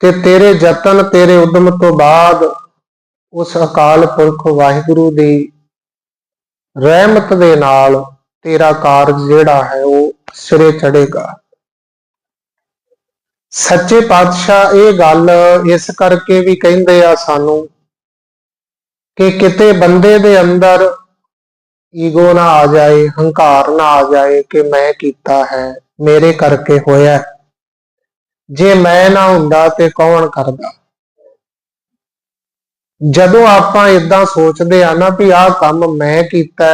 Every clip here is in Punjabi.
ਕਿ ਤੇਰੇ ਯਤਨ ਤੇਰੇ ਉਦਮ ਤੋਂ ਬਾਅਦ ਉਸ ਅਕਾਲ ਪੁਰਖ ਵਾਹਿਗੁਰੂ ਦੀ ਰਹਿਮਤ ਦੇ ਨਾਲ ਤੇਰਾ ਕਾਰਜ ਜਿਹੜਾ ਹੈ ਉਹ ਸਿਰੇ ਚੜੇਗਾ ਸੱਚੇ ਪਾਤਸ਼ਾਹ ਇਹ ਗੱਲ ਇਸ ਕਰਕੇ ਵੀ ਕਹਿੰਦੇ ਆ ਸਾਨੂੰ ਕਿ ਕਿਤੇ ਬੰਦੇ ਦੇ ਅੰਦਰ ਈਗੋ ਨਾ ਆ ਜਾਏ, ਹੰਕਾਰ ਨਾ ਆ ਜਾਏ ਕਿ ਮੈਂ ਕੀਤਾ ਹੈ, ਮੇਰੇ ਕਰਕੇ ਹੋਇਆ ਹੈ। ਜੇ ਮੈਂ ਨਾ ਹੁੰਦਾ ਤੇ ਕੌਣ ਕਰਦਾ? ਜਦੋਂ ਆਪਾਂ ਇਦਾਂ ਸੋਚਦੇ ਆ ਨਾ ਵੀ ਆਹ ਕੰਮ ਮੈਂ ਕੀਤਾ,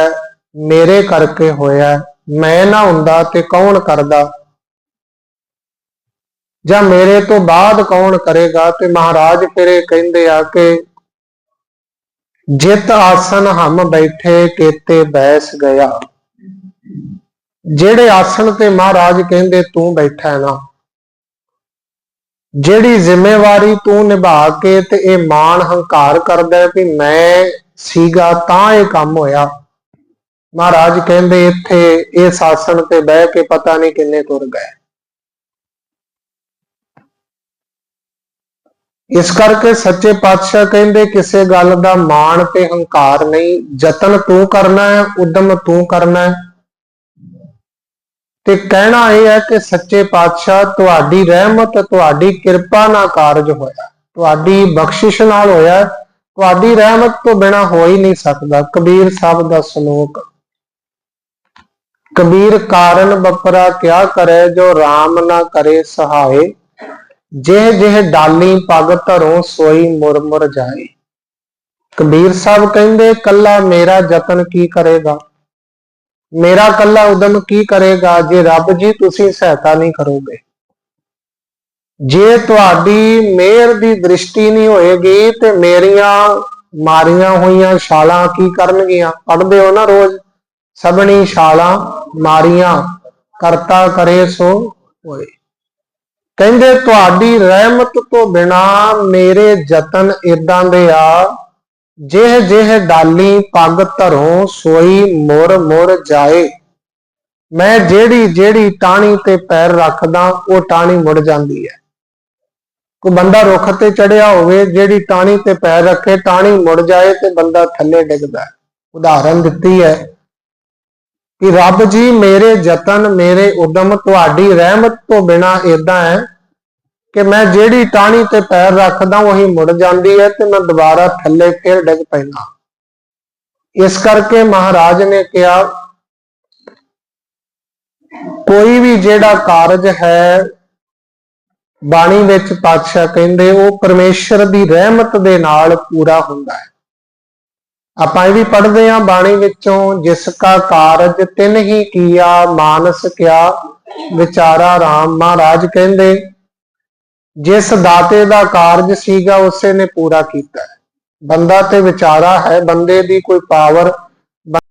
ਮੇਰੇ ਕਰਕੇ ਹੋਇਆ, ਮੈਂ ਨਾ ਹੁੰਦਾ ਤੇ ਕੌਣ ਕਰਦਾ? ਜਾਂ ਮੇਰੇ ਤੋਂ ਬਾਅਦ ਕੌਣ ਕਰੇਗਾ? ਤੇ ਮਹਾਰਾਜ ਫਿਰ ਕਹਿੰਦੇ ਆ ਕਿ ਜਿਤ ਆਸਨ ਹਮ ਬੈਠੇ ਕੇਤੇ ਬੈਸ ਗਿਆ। ਜਿਹੜੇ ਆਸਣ ਤੇ ਮਹਾਰਾਜ ਕਹਿੰਦੇ ਤੂੰ ਬੈਠਾ ਨਾ ਜਿਹੜੀ ਜ਼ਿੰਮੇਵਾਰੀ ਤੂੰ ਨਿਭਾ ਕੇ ਤੇ ਇਹ ਮਾਣ ਹੰਕਾਰ ਕਰਦਾ ਵੀ ਮੈਂ ਸੀਗਾ ਤਾਂ ਇਹ ਕੰਮ ਹੋਇਆ। ਮਹਾਰਾਜ ਕਹਿੰਦੇ ਇੱਥੇ ਇਹ ਆਸਣ ਤੇ ਬਹਿ ਕੇ ਪਤਾ ਨਹੀਂ ਕਿੰਨੇ ਤੁਰ ਗਏ। ਇਸ ਕਰਕੇ ਸੱਚੇ ਪਾਤਸ਼ਾਹ ਕਹਿੰਦੇ ਕਿਸੇ ਗੱਲ ਦਾ ਮਾਣ ਤੇ ਹੰਕਾਰ ਨਹੀਂ, ਯਤਨ ਤੂੰ ਕਰਨਾ ਹੈ, ਉਦਮ ਤੂੰ ਕਰਨਾ ਹੈ। ਤੇ ਕਹਿਣਾ ਇਹ ਹੈ ਕਿ ਸੱਚੇ ਪਾਤਸ਼ਾਹ ਤੁਹਾਡੀ ਰਹਿਮਤ, ਤੁਹਾਡੀ ਕਿਰਪਾ ਨਾਲ ਕਾਰਜ ਹੋਇਆ। ਤੁਹਾਡੀ ਬਖਸ਼ਿਸ਼ ਨਾਲ ਹੋਇਆ। ਤੁਹਾਡੀ ਰਹਿਮਤ ਤੋਂ ਬਿਨਾ ਹੋ ਹੀ ਨਹੀਂ ਸਕਦਾ। ਕਬੀਰ ਸਾਹਿਬ ਦਾ ਸ਼ਲੋਕ, ਕਬੀਰ ਕਾਰਨ ਬਪਰਾ ਕਿਆ ਕਰੇ ਜੋ RAM ਨਾ ਕਰੇ ਸਹਾਏ। ਜਿਹ ਜਿਹ ਡਾਲੀ ਪਗ ਧਰੋਂ ਸੋਈ ਮੁਰ ਮੁਰ ਜਾਏ। ਕਬੀਰ ਸਾਹਿਬ ਕਹਿੰਦੇ, ਕੱਲਾ ਮੇਰਾ ਯਤਨ ਕੀ ਕਰੇਗਾ? ਮੇਰਾ ਕੱਲਾ ਉਦਮ ਕੀ ਕਰੇਗਾ? ਜੇ ਰੱਬ ਜੀ ਤੁਸੀਂ ਸਹਾਇਤਾ ਨਹੀਂ ਕਰੋਗੇ, ਜੇ ਤੁਹਾਡੀ ਮਿਹਰ ਦੀ ਦ੍ਰਿਸ਼ਟੀ ਨਹੀਂ ਹੋਏਗੀ ਤੇ ਮੇਰੀਆਂ ਮਾਰੀਆਂ ਹੋਈਆਂ ਛਾਲਾਂ ਕੀ ਕਰਨਗੀਆਂ? ਪੜਦੇ ਹੋ ਨਾ ਰੋਜ਼, ਸਭਣੀ ਛਾਲਾਂ ਮਾਰੀਆਂ, ਕਰਤਾ ਕਰੇ ਸੋ ਹੋਏ। ਕਹਿੰਦੇ, ਤੁਹਾਡੀ ਰਹਿਮਤ ਤੋਂ ਬਿਨਾ ਮੇਰੇ ਯਤਨ ਇਦਾਂ ਦੇ ਆ ਜਿਹ ਜਿਹ ਡਾਲੀ ਪੱਗ ਧਰੋਂ ਸੋਈ ਮੁਰ ਮੁਰ ਜਾਏ ਮੈਂ ਜਿਹੜੀ ਜਿਹੜੀ ਟਾਣੀ ਤੇ ਪੈਰ ਰੱਖਦਾ, ਉਹ ਟਾਣੀ ਮੁੜ ਜਾਂਦੀ ਹੈ ਕੋਈ ਬੰਦਾ ਰੁੱਖ ਤੇ ਚੜਿਆ ਹੋਵੇ, ਜਿਹੜੀ ਟਾਣੀ ਤੇ ਪੈਰ ਰੱਖੇ ਟਾਣੀ ਮੁੜ ਜਾਏ ਤੇ ਬੰਦਾ ਥੱਲੇ ਡਿੱਗਦਾ ਹੈ। ਉਦਾਹਰਨ ਦਿੱਤੀ ਹੈ ਕਿ ਰੱਬ ਜੀ, ਮੇਰੇ ਯਤਨ, ਮੇਰੇ ਉਦਮ, ਤੁਹਾਡੀ ਰਹਿਮਤ ਤੋਂ ਬਿਨਾ ਇਦਾਂ ਹੈ ਕਿ ਮੈਂ ਜਿਹੜੀ ਟਾਣੀ ਤੇ ਪੈਰ ਰੱਖਦਾ ਉਹੀ ਮੁੜ ਜਾਂਦੀ ਹੈ ਤੇ ਮੈਂ ਦੁਬਾਰਾ ਥੱਲੇ ਫਿਰ ਡਿੱਗ ਪੈਂਦਾ। ਇਸ ਕਰਕੇ ਮਹਾਰਾਜ ਨੇ ਕਿਹਾ, ਕੋਈ ਵੀ ਜਿਹੜਾ ਕਾਰਜ ਹੈ, ਬਾਣੀ ਵਿੱਚ ਪਾਤਸ਼ਾਹ ਕਹਿੰਦੇ, ਉਹ ਪਰਮੇਸ਼ਰ ਦੀ ਰਹਿਮਤ ਦੇ ਨਾਲ ਪੂਰਾ ਹੁੰਦਾ ਹੈ। ਆਪਾਂ ਇਹ ਵੀ ਪੜ੍ਹਦੇ ਹਾਂ ਬਾਣੀ ਵਿੱਚੋਂ, ਜਿਸ ਕਾ ਕਾਰਜ ਤਿਨ ਹੀ ਕੀਆ, ਮਾਨਸ ਕਿਆ, ਵਿਚਾਰਾ ਰਾਮ। ਮਹਾਰਾਜ ਕਹਿੰਦੇ ਜਿਸ ਦਾਤੇ ਦਾ ਕਾਰਜ ਸੀਗਾ, ਉਸੇ ਨੇ ਪੂਰਾ ਕੀਤਾ ਹੈ। ਬੰਦਾ ਤੇ ਵਿਚਾਰਾ ਹੈ, ਬੰਦੇ ਦੀ ਕੋਈ ਪਾਵਰ